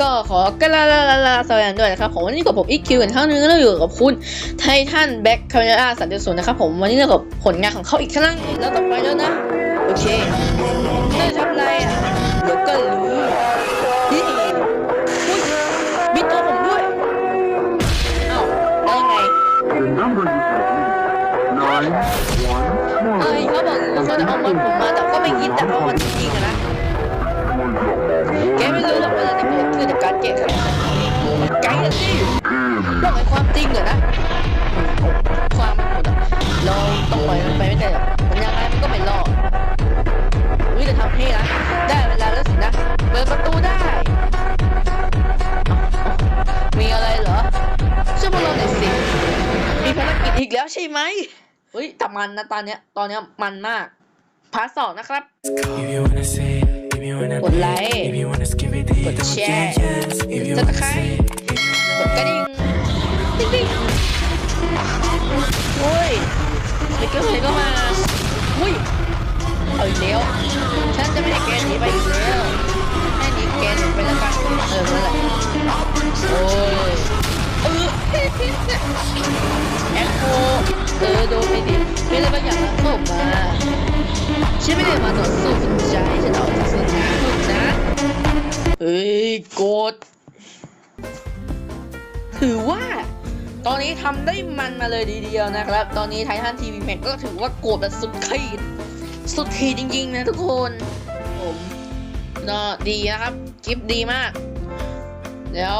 ก็ขอกระลาลาลาลาสวัสดีด้วยนะครับผมวันนี้กับผมอีคิวอีกครั้งหนึงแล้วอยู่กับคุณไททันแบ็คคาเมราสันติสุนนะครับผมวันนี้เรากับผลงานของเขาอีกครั้งแล้วต่อไปแล้วนะโอเคเธอทำอะไรอะเดี๋ยวก็รู้นี่อุ๊ยมีตัวผมด้วยอ้าวแล้วยังไง The number you have nine one เอ้ยเขาบอกว่าเขาจะเอามันผมมาแต่ก็ไม่คิดแต่เอามันจริงๆอะนะ กิดขึ้นจากการแก้ไขมันไกลนะสิเรื่องไอ้ความจริงเหรอนะความมันหมดเราต้องปล่อยมันไปไม่ได้หรอกมันยังไงมันก็ไม่รอดวิจะทำให้นะได้เวลาแล้วสินะเปิดประตูได้ มีอะไรเหรอช่วยพวกเราหน่อยสิมีภารกิจอีกแล้วใช่ไหมเฮ้ยแต่มันนะตอนเนี้ยตอนเนี้ยมันมากพาร์ทสองนะครับกดไลค์ กดแชร์ get yes. If you กด wanna ไครกดกระดิ่งติ๊งติ๊งโอ้ยสติ๊กเกอร์อะไรก็มาอุ้ยเอาอีกแล้วฉันจะไม่ให้แกหนีไปอีกแล้วให้หนีแกหนีไปแล้วกันเออนั่นแหละโอ้ยเออแอคโคเออโดนไปดิไม่ได้บางอย่างมาเข้ามาฉันไม่ได้มาต่อสู้ ฮ้ยกดถือว่า ตอนนี้ทำได้มันมาเลยทีเดียวนะครับ ตอนนี้ไททันทีวีแม็กก็ถือว่าโกรธแบบสุดขีด สุดขีดจริง ๆ นะทุกคน ผมก็ดีนะครับคลิปดีมาก แล้ว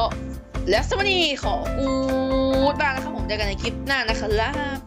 แล้วสวัสดีขอกูดบ้างนะครับผมเจอกันในคลิปหน้านะครับ